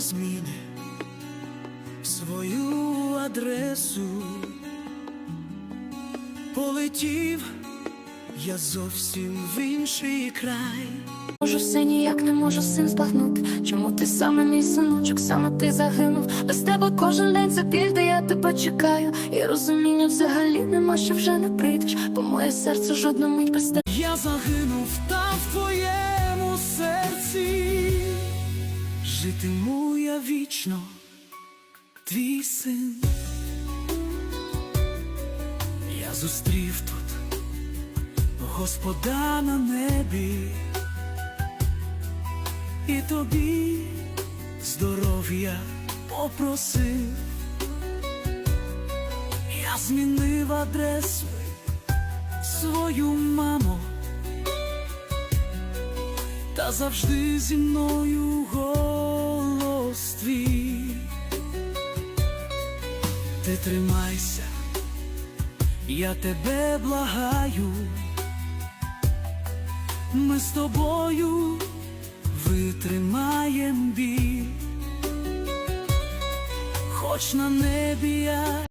зміни свою адресу. Полетів я зовсім в інший край. Можу все ніяк не можу син збагнути. Чому ти саме мій синочок, саме ти загинув? Без тебе кожен день це біль, де я тебе чекаю. І розуміння взагалі нема, що вже не прийдеш, бо моє серце жодну мить без тебе. Я загинув там в твоєму серці. Житиму я вічно, твій син. Я зустрів тут Господа на небі, і тобі здоров'я попросив. Я змінив адресу свою маму, та завжди зі мною Ти тримайся, я тебе благаю, ми з тобою витримаєм біль, хоч на небі я